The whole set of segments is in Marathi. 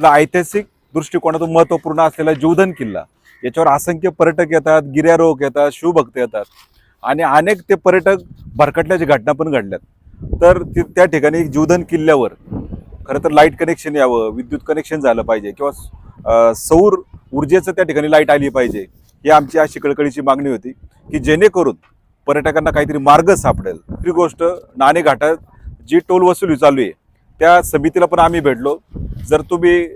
आपला ऐतिहासिक दृष्टिकोनातून महत्त्वपूर्ण असलेला जीवधन किल्ला. याच्यावर असंख्य पर्यटक येतात गिर्यारोहक येतात शिवभक्त येतात. आणि अनेक ते पर्यटक भरकटल्याच्या घटना पण घडल्यात. तर ते त्या ठिकाणी जीवधन किल्ल्यावर खरं तर लाइट कनेक्शन यावं विद्युत कनेक्शन झालं पाहिजे किंवा सौर ऊर्जेचं त्या ठिकाणी लाइट आली पाहिजे ही आमची अशी कळकळीची मागणी होती की जेणेकरून पर्यटकांना काहीतरी मार्ग सापडेल. दुसरी गोष्ट नाणे घाटात जी टोल वसुली चालू आहे त्या समितीला पण आम्ही भेटलो. जर तुम्ही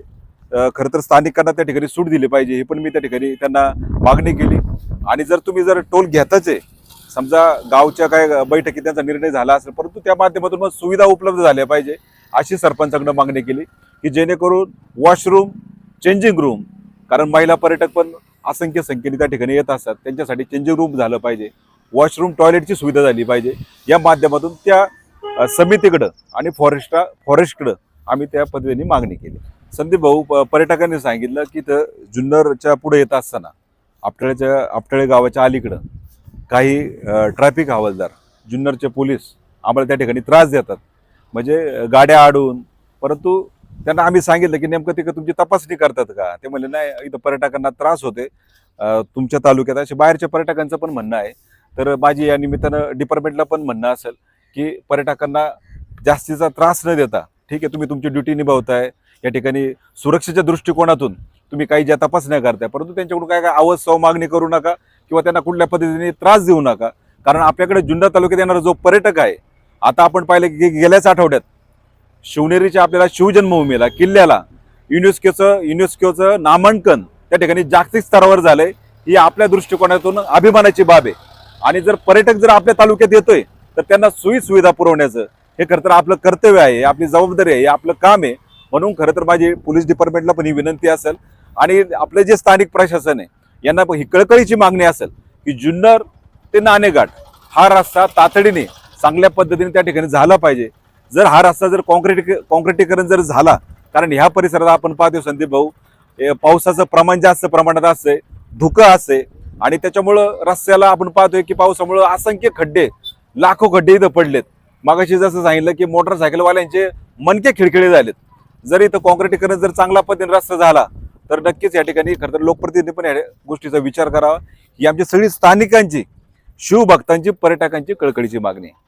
खरं तर स्थानिकांना त्या ठिकाणी सूट दिली पाहिजे हे पण मी त्या ठिकाणी त्यांना मागणी केली. आणि जर तुम्ही जर टोल घेताच आहे समजा गावच्या काय बैठकीत त्यांचा निर्णय झाला असेल परंतु त्या माध्यमातून मग सुविधा उपलब्ध झाल्या पाहिजे अशी सरपंचाकडे मागणी केली की जेणेकरून वॉशरूम चेंजिंग रूम कारण महिला पर्यटक पण असंख्य संख्येने त्या ठिकाणी येत असतात त्यांच्यासाठी चेंजिंग रूम झालं पाहिजे वॉशरूम टॉयलेटची सुविधा झाली पाहिजे या माध्यमातून त्या समितीकडं आणि फॉरेस्टा फॉरेस्टकडं आम्ही त्या पदवीने मागणी केली. संदीप भाऊ प- पर्यटकांनी सांगितलं की इथं जुन्नरच्या पुढे येत असताना आपटळ्याच्या आपटळे गावाच्या अलीकडं काही ट्रॅफिक हवालदार जुन्नरचे पोलीस आम्हाला त्या ठिकाणी त्रास देतात. म्हणजे गाड्या अडून परंतु त्यांना आम्ही सांगितलं की नेमकं तिकडे तुमची तपासणी करतात का? ते म्हणले नाही इथं पर्यटकांना त्रास होते तुमच्या तालुक्यात असे बाहेरच्या पर्यटकांचं पण म्हणणं आहे. तर माझी या निमित्तानं डिपार्टमेंटला पण म्हणणं असेल की पर्यटकांना जास्तीचा त्रास न देता ठीक आहे तुम्ही तुमची ड्युटी निभावताय. या ठिकाणी सुरक्षेच्या दृष्टिकोनातून तुम्ही काही ज्या तपासण्या करताय परंतु त्यांच्याकडून काय काय आवाज सव मागणी करू नका किंवा त्यांना कुठल्या पद्धतीने त्रास देऊ नका. कारण आपल्याकडे जुन्नर तालुक्यात येणारा जो पर्यटक आहे आता आपण पाहिलं की गेल्याच आठवड्यात शिवनेरीच्या आपल्याला शिवजन्मभूमीला किल्ल्याला युनेस्कोचं युनेस्कोचं नामांकन त्या ठिकाणी जागतिक स्तरावर झालंय. ही आपल्या दृष्टिकोनातून अभिमानाची बाब आहे. आणि जर पर्यटक जर आपल्या तालुक्यात येतोय तर त्यांना सोयी सुविधा पुरवण्याचं हे खरं तर आपलं कर्तव्य आहे हे आपली जबाबदारी आहे हे आपलं काम आहे. म्हणून खरं तर माझी पोलीस डिपार्टमेंटला पण ही विनंती असेल. आणि आपलं जे स्थानिक प्रशासन आहे यांना पण ही कळकळीची मागणी असेल की जुन्नर ते नाणेघाट हा रस्ता तातडीने चांगल्या पद्धतीने त्या ठिकाणी झाला पाहिजे. जर हा रस्ता जर कॉन्क्रीट कॉन्क्रिटीकरण जर झाला कारण ह्या परिसरात आपण पाहतो संदीप भाऊ पावसाचं प्रमाण जास्त प्रमाणात असतंय धुकं असते आणि त्याच्यामुळं रस्त्याला आपण पाहतोय की पावसामुळं असंख्य खड्डे लाखो खड्डे इथं पडलेत. मागाशी जसं सांगितलं की मोटरसायकलवाल्यांचे मनके खिळखिळे झालेत. जर इथं कॉन्क्रिटीकरण जर चांगला पद्धतीने रस्ता झाला तर नक्कीच या ठिकाणी खरं तर लोकप्रतिनिधी पण या गोष्टीचा विचार करावा. ही आमची सगळी स्थानिकांची शिवभक्तांची पर्यटकांची कळकळीची मागणी आहे.